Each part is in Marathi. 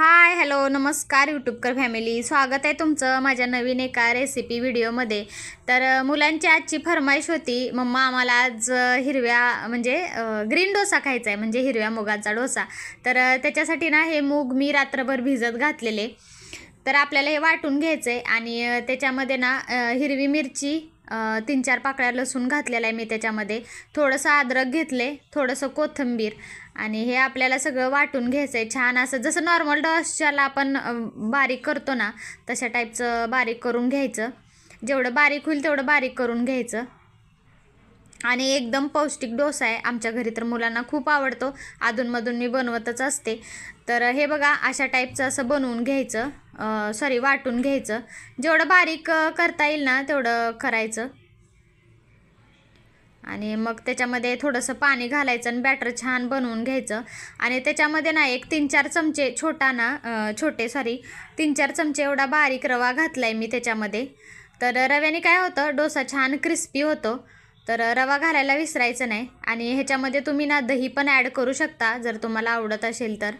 हाय हॅलो नमस्कार यूट्यूबकर फॅमिली. स्वागत आहे तुमचं माझ्या नवीन एका रेसिपी व्हिडिओमध्ये. तर मुलांची आजची फरमाईश होती मम्मा आम्हाला आज हिरव्या म्हणजे ग्रीन डोसा खायचा आहे म्हणजे हिरव्या मुगाचा डोसा. तर त्याच्यासाठी ना हे मूग मी रात्रभर भिजत घातलेले. तर आपल्याला हे वाटून घ्यायचं आहे आणि त्याच्यामध्ये ना हिरवी मिरची तीन चार पाकळ्या लसूण घातलेला आहे मी त्याच्यामध्ये. थोडंसं अद्रक घेतले थोडंसं कोथिंबीर आणि हे आपल्याला सगळं वाटून घ्यायचं आहे छान असं जसं नॉर्मल डोशाला आपण बारीक करतो ना तशा टाईपचं बारीक करून घ्यायचं. जेवढं बारीक होईल तेवढं बारीक करून घ्यायचं. आणि एकदम पौष्टिक डोसा आहे. आमच्या घरी तर मुलांना खूप आवडतो. अधूनमधून मी बनवतच असते. तर हे बघा अशा टाईपचं असं बनवून घ्यायचं. सॉरी वाटून घ्यायचं. जेवढं बारीक करता येईल ना तेवढं करायचं. आणि मग त्याच्यामध्ये थोडंसं पाणी घालायचं आणि बॅटर छान बनवून घ्यायचं. आणि त्याच्यामध्ये ना एक तीन चार चमचे छोटा ना छोटे सॉरी तीन चार चमचे एवढा बारीक रवा घातला आहे मी त्याच्यामध्ये. तर रव्याने काय होतं डोसा छान क्रिस्पी होतो. तर रवा घालायला विसरायचं नाही. आणि ह्याच्यामध्ये तुम्ही ना दही पण ॲड करू शकता जर तुम्हाला आवडत असेल तर.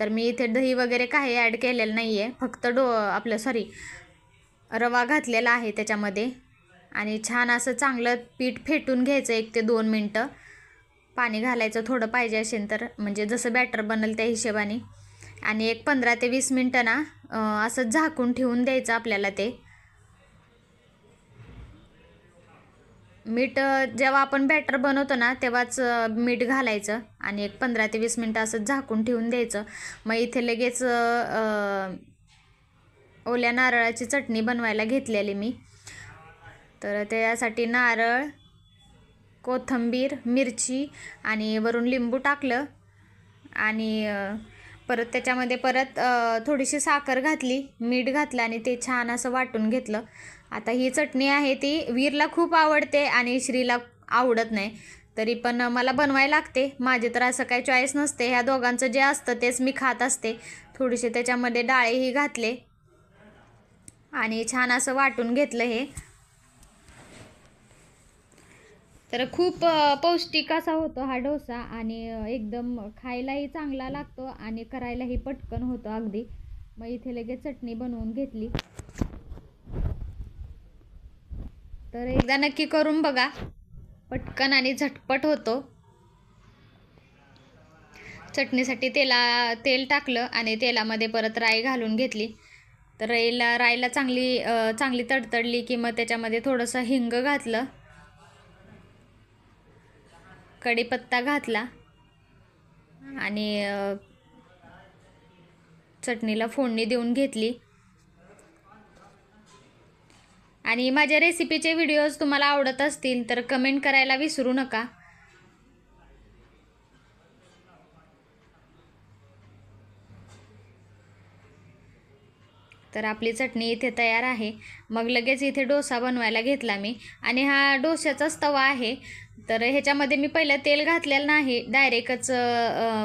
तर मी इथे दही वगैरे काही ॲड केलेलं नाही आहे फक्त डो आपलं सॉरी रवा घातलेला आहे त्याच्यामध्ये. आणि छान असं चांगलं पीठ फेटून घ्यायचं एक ते दोन मिनटं. पाणी घालायचं थोडं पाहिजे असेल तर म्हणजे जसं बॅटर बनल त्या हिशोबाने. आणि एक पंधरा ते वीस मिनटं ना असं झाकून ठेवून द्यायचं आपल्याला ते. मीठ जेव्हा आपण बॅटर बनवतो ना तेव्हाच मीठ घालायचं आणि एक पंधरा ते वीस मिनटं असं झाकून ठेवून द्यायचं. मग इथे लगेच ओल्या नारळाची चटणी बनवायला घेतलेली मी. तर त्यासाठी नारळ कोथिंबीर मिरची आणि वरून लिंबू टाकलं आणि परत त्याच्यामध्ये परत थोडीशी साखर घातली मीठ घातलं आणि ते छान असं वाटून घेतलं. आता ही चटणी आहे ती वीरला खूप आवडते आणि श्रीला आवडत नाही. तरी पण मला बनवायला लागते. माझे तर असं काही चॉईस नसते. ह्या दोघांचं जे असतं तेच मी खात असते. थोडीशी त्याच्यामध्ये डाळेही घातले. आणि छान असं वाटून घेतलं हे. तर खूप पौष्टिक असा होतो हा डोसा आणि एकदम खायलाही चांगला लागतो आणि करायलाही पटकन होतो अगदी. मग इथे लगेच चटणी बनवून घेतली. तर एकदा नक्की करून बघा. पटकन आणि झटपट होतो. चटणीसाठी तेला तेल टाकलं आणि तेलामध्ये परत राई घालून घेतली. तर राईला राईला चांगली चांगली तडतडली की मग त्याच्यामध्ये थोडंसं हिंग घातलं. कढीपत्ता घातला आणि चटणीला फोडणी देऊन घेतली. आणि माझ्या रेसिपीचे व्हिडिओज तुम्हाला आवडत असतील तर कमेंट करायला विसरू नका. तर आपली चटणी इथे तयार आहे. मग लगेच इथे डोसा बनवायला घेतला मी. आणि हा डोश्याचाच तवा आहे. तर ह्याच्यामध्ये मी पहिलं तेल घातलेलं नाही डायरेक्टच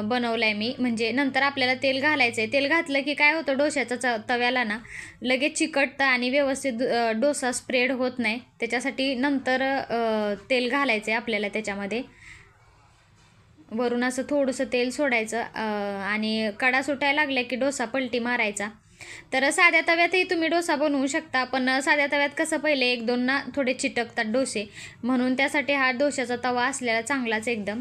बनवलं आहे मी. म्हणजे नंतर आपल्याला तेल घालायचं आहे तेल घातलं की काय होतं डोश्याचं च तव्याला ना लगेच चिकटतं आणि व्यवस्थित डोसा स्प्रेड होत नाही. त्याच्यासाठी नंतर तेल घालायचं आहे आपल्याला त्याच्यामध्ये. वरून असं थोडंसं तेल सोडायचं आणि कडा सुटायला लागल्या की डोसा पलटी मारायचा. तर साध्या तव्यातही तुम्ही डोसा बनवू शकता पण साध्या तव्यात कसं पहिले एक दोन ना थोडे चिटकतात डोसे. म्हणून त्यासाठी हा डोशाचा तवा असलेला चांगलाच एकदम.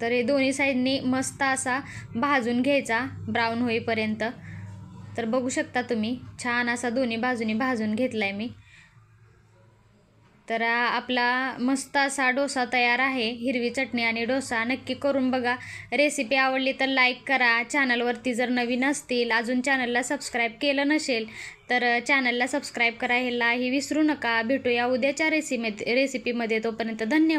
तर हे दोन्ही साईडनी मस्त असा भाजून घ्यायचा ब्राऊन होईपर्यंत. तर बघू शकता तुम्ही छान असा दोन्ही बाजूनी भाजून घेतला आहे मी. तर आपला मस्त असा डोसा तयार आहे हिरवी चटणी आणि डोसा. नक्की करून बघा. रेसिपी आवडली तर लाईक करा. चॅनलवरती जर नवीन असतील अजून चॅनलला सबस्क्राईब केलं नसेल तर चॅनलला सबस्क्राईब करायलाही विसरू नका. भेटूया उद्याच्या रेसिमे रेसिपीमध्ये तोपर्यंत धन्यवाद.